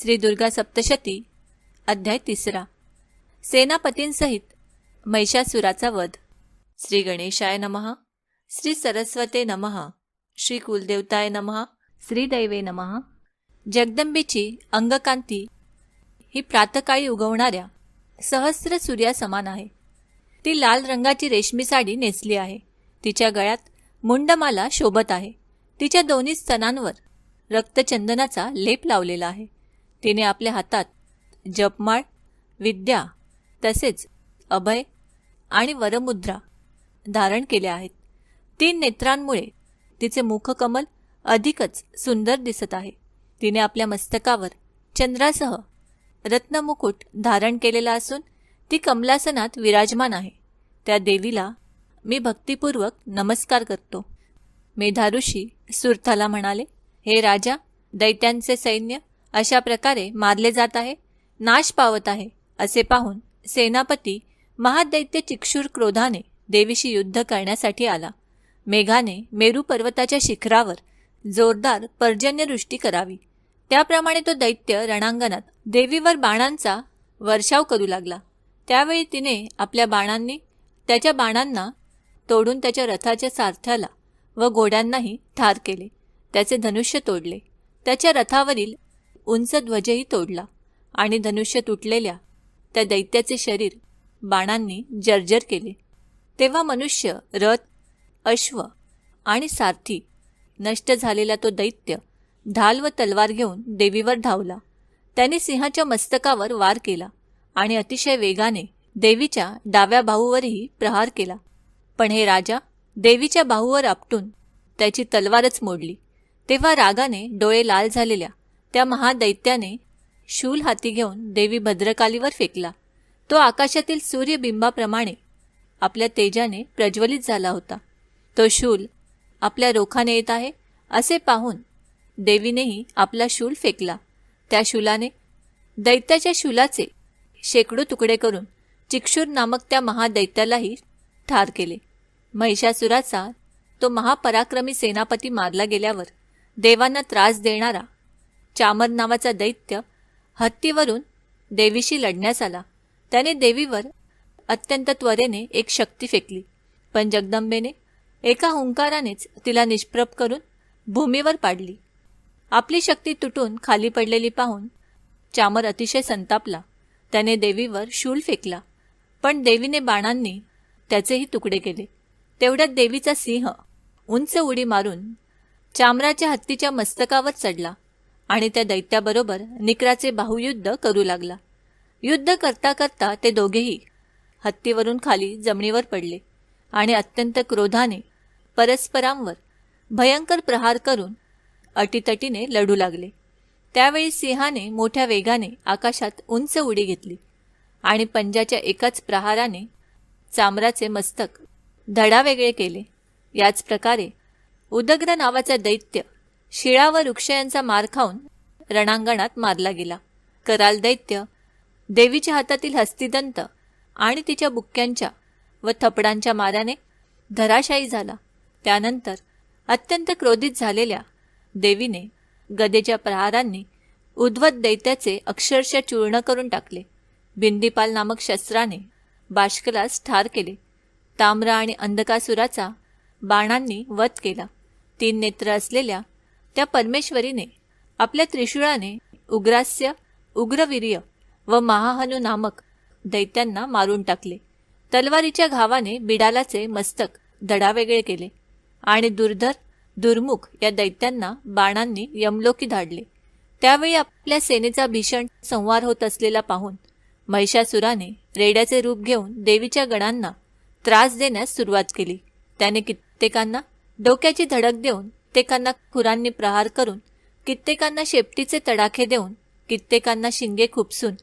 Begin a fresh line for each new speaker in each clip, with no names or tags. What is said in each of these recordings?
श्री दुर्गा सप्तशती अध्याय तिसरा. सेनापतींसहित महिषासुराचा वध. श्री गणेशाय नमः श्री सरस्वते नमः श्री कुलदेवताय नमः श्रीदैवे नमः. जगदंबेची अंगकांती ही प्रातकाळी उगवणाऱ्या सहस्र सूर्यासमान आहे. ती लाल रंगाची रेशमी साडी नेसली आहे. तिच्या गळ्यात मुंडमाला शोभत आहे. तिच्या दोन्ही स्तनांवर रक्तचंदनाचा लेप लावलेला आहे. तिने आपल्या हातात जपमाळ विद्या तसेच अभय आणि वरमुद्रा धारण केल्या आहेत. तीन नेत्रांमुळे तिचे मुखकमल अधिकच सुंदर दिसत आहे. तिने आपल्या मस्तकावर चंद्रासह रत्नमुकुट धारण केलेला असून ती कमलासनात विराजमान आहे. त्या देवीला मी भक्तिपूर्वक नमस्कार करतो. मेधाऋषी सुरथाला म्हणाले हे राजा दैत्यांचे सैन्य अशा प्रकारे मारले जात आहे नाश पावत आहे असे पाहून सेनापती महादैत्य चिक्षूर क्रोधाने देवीशी युद्ध करण्यासाठी आला. मेघाने मेरू पर्वताच्या शिखरावर जोरदार पर्जन्यवृष्टी करावी. त्याप्रमाणे तो दैत्य रणांगणात देवीवर बाणांचा वर्षाव करू लागला. त्यावेळी तिने आपल्या बाणांनी त्याच्या बाणांना तोडून त्याच्या रथाच्या सारथ्याला व घोड्यांनाही ठार केले. त्याचे धनुष्य तोडले. त्याच्या रथावरील उंच ध्वजही तोडला आणि धनुष्य तुटलेल्या त्या दैत्याचे शरीर बाणांनी जर्जर केले. तेव्हा मनुष्य रथ अश्व आणि सारथी नष्ट झालेला तो दैत्य ढाल व तलवार घेऊन देवीवर धावला. त्याने सिंहाच्या मस्तकावर वार केला आणि अतिशय वेगाने देवीच्या डाव्या बाहूवरही प्रहार केला. पण हे राजा देवीच्या बाहूवर आपटून त्याची तलवारच मोडली. तेव्हा रागाने डोळे लाल झालेल्या त्या महादैत्याने शूल हाती घेऊन देवी भद्रकालीवर फेकला. तो आकाशातील सूर्यबिंबाप्रमाणे आपल्या तेजाने प्रज्वलित झाला होता. तो शूल आपल्या रोखाने येत आहे असे पाहून देवीनेही आपला शूल फेकला. त्या शूलाने दैत्याच्या शूलाचे शेकडो तुकडे करून चिक्षूर नामक त्या महादैत्यालाही ठार केले. महिषासुराचा तो महापराक्रमी सेनापती मारला गेल्यावर देवांना त्रास देणारा चामर नावाचा दैत्य हत्तीवरून देवीशी लढण्यास आला. त्याने देवीवर अत्यंत त्वरेने एक शक्ती फेकली. पण जगदंबेने एका हुंकारानेच तिला निष्प्रभ करून भूमीवर पाडली. आपली शक्ती तुटून खाली पडलेली पाहून चामर अतिशय संतापला. त्याने देवीवर शूल फेकला. पण देवीने बाणांनी त्याचेही तुकडे केले. तेवढ्यात देवीचा सिंह उंच उडी मारून चामराच्या हत्तीच्या मस्तकावर चढला. आणि त्या दैत्याबरोबर निकराचे बाहुयुद्ध करू लागला. युद्ध करता करता ते दोघेही हत्तीवरून खाली जमिनीवर पडले आणि अत्यंत क्रोधाने परस्परांवर भयंकर प्रहार करून अटीतटीने लढू लागले. त्यावेळी सिंहाने मोठ्या वेगाने आकाशात उंच उडी घेतली आणि पंजाच्या एकाच प्रहाराने चामराचे मस्तक धडावेगळे केले. याच प्रकारे उदग्र नावाचा दैत्य शिळा व वृक्ष यांचा मार खाऊन रणांगणात मारला गेला. कराल दैत्य देवीच्या हातातील हस्तिदंत आणि तिच्या बुक्क्यांच्या व थपडांच्या माऱ्याने धराशायी झाला. त्यानंतर अत्यंत क्रोधित झालेल्या देवीने गदेच्या प्रहारांनी उद्वत दैत्याचे अक्षरशः चूर्ण करून टाकले. बिंदीपाल नामक शस्त्राने बाष्कलास ठार केले. ताम्र आणि अंधकासुराचा बाणांनी वध केला. तीन नेत्र असलेल्या त्या परमेश्वरीने आपल्या त्रिशूळाने उग्रास्य उग्रवीर्य व महाहनु नामक दैत्यांना मारून टाकले. तलवारीच्या घावाने बिडालाचे मस्तक धडावेगळे केले आणि दुर्धर दुर्मुख या दैत्यांना बाणांनी यमलोकी धाडले. त्यावेळी आपल्या सेनेचा भीषण संवार होत असलेला पाहून महिषासुराने रेड्याचे रूप घेऊन देवीच्या गणांना त्रास देण्यास सुरुवात केली. त्याने कित्येकांना डोक्याची धडक देऊन कित्येकांना खुरांनी प्रहार करून कित्येकांना शेपटीचे तडाखे देऊन कित्येकांना शिंगे खुपसून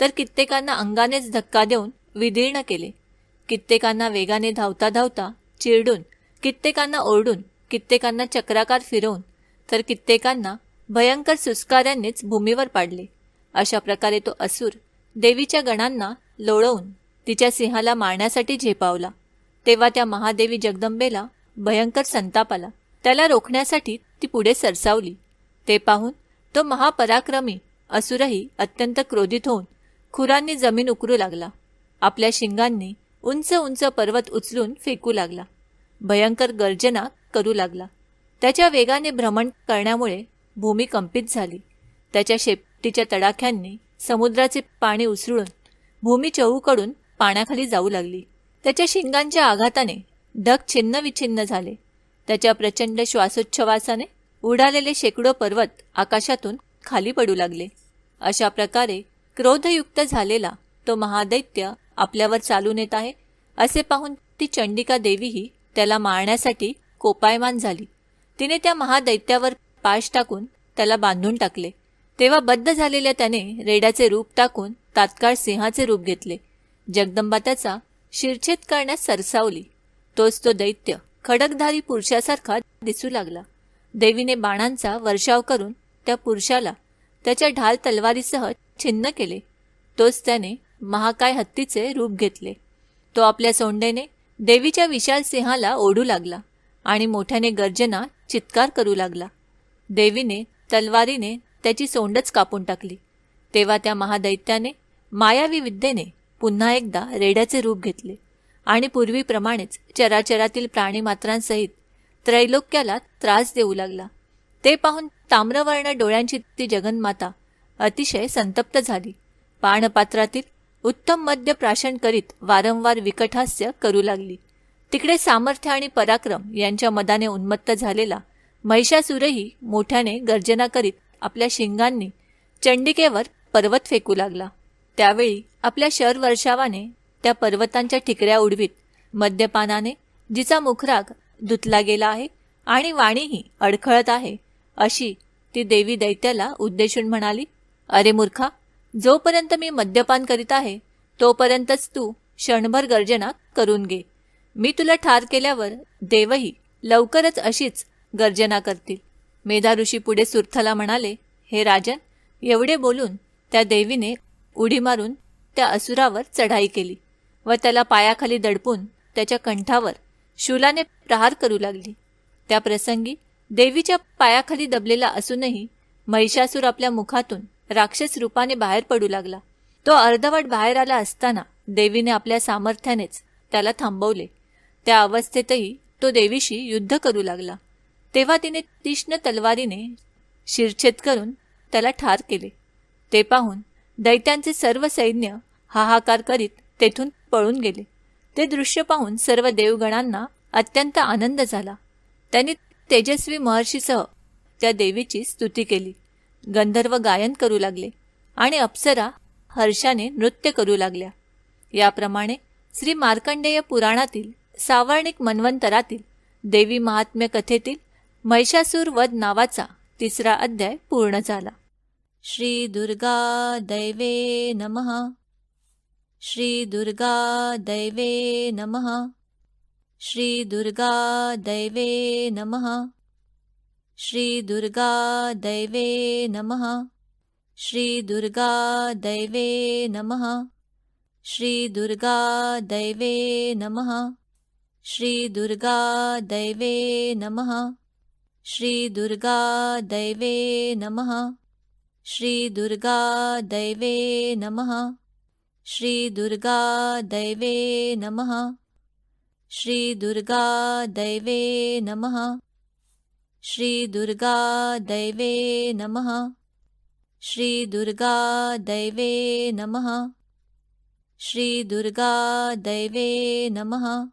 तर कित्येकांना अंगानेच धक्का देऊन विदीर्ण केले. कित्येकांना वेगाने धावता धावता चिरडून कित्येकांना ओरडून कित्येकांना चक्राकार फिरवून तर कित्येकांना भयंकर सुस्कार्यांनीच भूमीवर पाडले. अशा प्रकारे तो असुर देवीच्या गणांना लोळवून तिच्या सिंहाला मारण्यासाठी झेपावला. तेव्हा त्या महादेवी जगदंबेला भयंकर संताप आला. त्याला रोखण्यासाठी ती पुढे सरसावली. ते पाहून तो महापराक्रमी असुरही अत्यंत क्रोधित होऊन खुरांनी जमीन उकरू लागला. आपल्या शिंगांनी उंच उंच पर्वत उचलून फेकू लागला. भयंकर गर्जना करू लागला. त्याच्या वेगाने भ्रमण करण्यामुळे भूमी कंपित झाली. त्याच्या शेपटीच्या तडाख्यांनी समुद्राचे पाणी उसळून भूमी चहूकडून पाण्याखाली जाऊ लागली. त्याच्या शिंगांच्या आघाताने ढग छिन्न विछिन्न झाले. त्याच्या प्रचंड श्वासोच्छवासाने उडालेले शेकडो पर्वत आकाशातून खाली पडू लागले. अशा प्रकारे क्रोधयुक्त झालेला तो महादैत्य आपल्यावर चालून येत आहे असे पाहून ती चंडिका देवीही त्याला मारण्यासाठी कोपायमान झाली. तिने त्या महादैत्यावर पाश टाकून त्याला बांधून टाकले. तेव्हा बद्ध झालेल्या त्याने रेड्याचे रूप टाकून तात्काळ सिंहाचे रूप घेतले. जगदंबा त्याचा शिरछेद करण्यास सरसावली. तोच तो दैत्य खडकधारी पुरुषासारखा दिसू लागला. देवीने बाणांचा वर्षाव करून त्या पुरुषाला त्याच्या ढाल तलवारीसह छिन्न केले. तोच त्याने महाकाय हत्तीचे रूप घेतले. तो आपल्या सोंडेने देवीच्या विशाल सिंहाला ओढू लागला आणि मोठ्याने गर्जना चित्कार करू लागला. देवीने तलवारीने त्याची सोंडच कापून टाकली. तेव्हा त्या महादैत्याने मायावी विद्येने पुन्हा एकदा रेड्याचे रूप घेतले. आणि पूर्वीप्रमाणेच चराचरातील प्राणीमात्रांसहित त्रैलोक्याला त्रास देऊ लागला. ते पाहून ताम्रवर्ण डोळ्यांची ती जगन्माता अतिशय संतप्त झाली. पाणपात्रातील उत्तम मद्य प्राशन करीत वारंवार विकटहास्य करू लागली. तिकडे सामर्थ्य आणि पराक्रम यांच्या मदाने उन्मत्त झालेला महिषासुरही मोठ्याने गर्जना करीत आपल्या शिंगांनी चंडिकेवर पर्वत फेकू लागला. त्यावेळी आपल्या शर वर्षावाने त्या पर्वतांच्या ठिकऱ्या उडवीत. मद्यपानाने जिचा मुखराग धुतला गेला आहे आणि वाणीही अडखळत आहे अशी ती देवी दैत्याला उद्देशून म्हणाली अरे मूर्खा जोपर्यंत मी मद्यपान करीत आहे तोपर्यंतच तू क्षणभर गर्जना करून घे. मी तुला ठार केल्यावर देवही लवकरच अशीच गर्जना करतील. मेधा ऋषी पुढे सुर्थला म्हणाले हे राजन एवढे बोलून त्या देवीने उडी मारून त्या असुरावर चढाई केली. व त्याला पायाखाली दडपून त्याच्या कंठावर शूलाने प्रहार करू लागली. त्या प्रसंगी देवीच्या पायाखाली दबलेला असूनही महिषासूर आपल्या मुखातून राक्षस रूपाने बाहेर पडू लागला. तो अर्धवट बाहेर आला असताना देवीने आपल्या सामर्थ्यानेच त्याला थांबवले. त्या अवस्थेतही तो देवीशी युद्ध करू लागला. तेव्हा तिने तीक्ष्ण तलवारीने शिरछेद करून त्याला ठार केले. ते पाहून दैत्यांचे सर्व सैन्य हाहाकार करीत तेथून पळून गेले. ते दृश्य पाहून सर्व देवगणांना अत्यंत आनंद झाला. त्यांनी तेजस्वी महर्षीसह त्या देवीची स्तुती केली. गंधर्व गायन करू लागले आणि अप्सरा हर्षाने नृत्य करू लागल्या. याप्रमाणे श्री मार्कंडेय पुराणातील सावर्णिक मन्वंतरातील देवी महात्म्य कथेतील महिषासूर वध नावाचा तिसरा अध्याय पूर्ण झाला. श्री दुर्गा दैवे नमः. श्रीदुर्गादैवे नमः। श्रीदुर्गादैवे नमः। श्रीदुर्गादैवे नमः। श्रीदुर्गादैवे नमः। श्रीदुर्गादैवे नमः। श्रीदुर्गादैवे नमः। श्रीदुर्गादैवे नमः। श्रीदुर्गादैवे नमः। श्री दुर्गा दैवे नमः। श्री दुर्गा दैवे नमः। श्री दुर्गा दैवे नमः। श्री दुर्गा दैवे नमः। श्री दुर्गा दैवे नमः।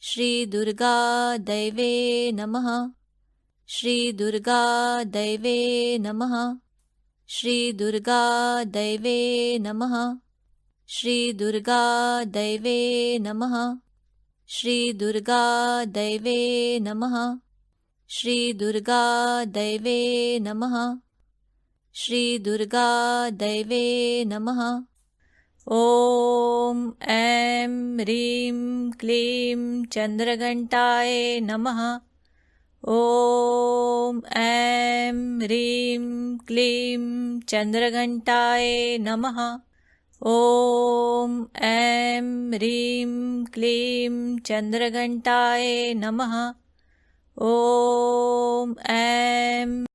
श्री दुर्गा दैवे नमः। श्री दुर्गा दैवे नमः। श्री दुर्गा दैवे नमः। श्रीदुर्गादैवे नमः। श्रीदुर्गादैवे नमः। श्रीदुर्गादैवे नमः। श्रीदुर्गादैवे नमः। ॐ ऐं ह्रीं क्लीं चन्द्रघण्टाय नमः। ॐ ऐं ह्रीं क्लीं चन्द्रघण्टाय नमः। ॐ ऐं ह्रीं क्लीं चन्द्रघण्टाय नमः। ॐ ऐं।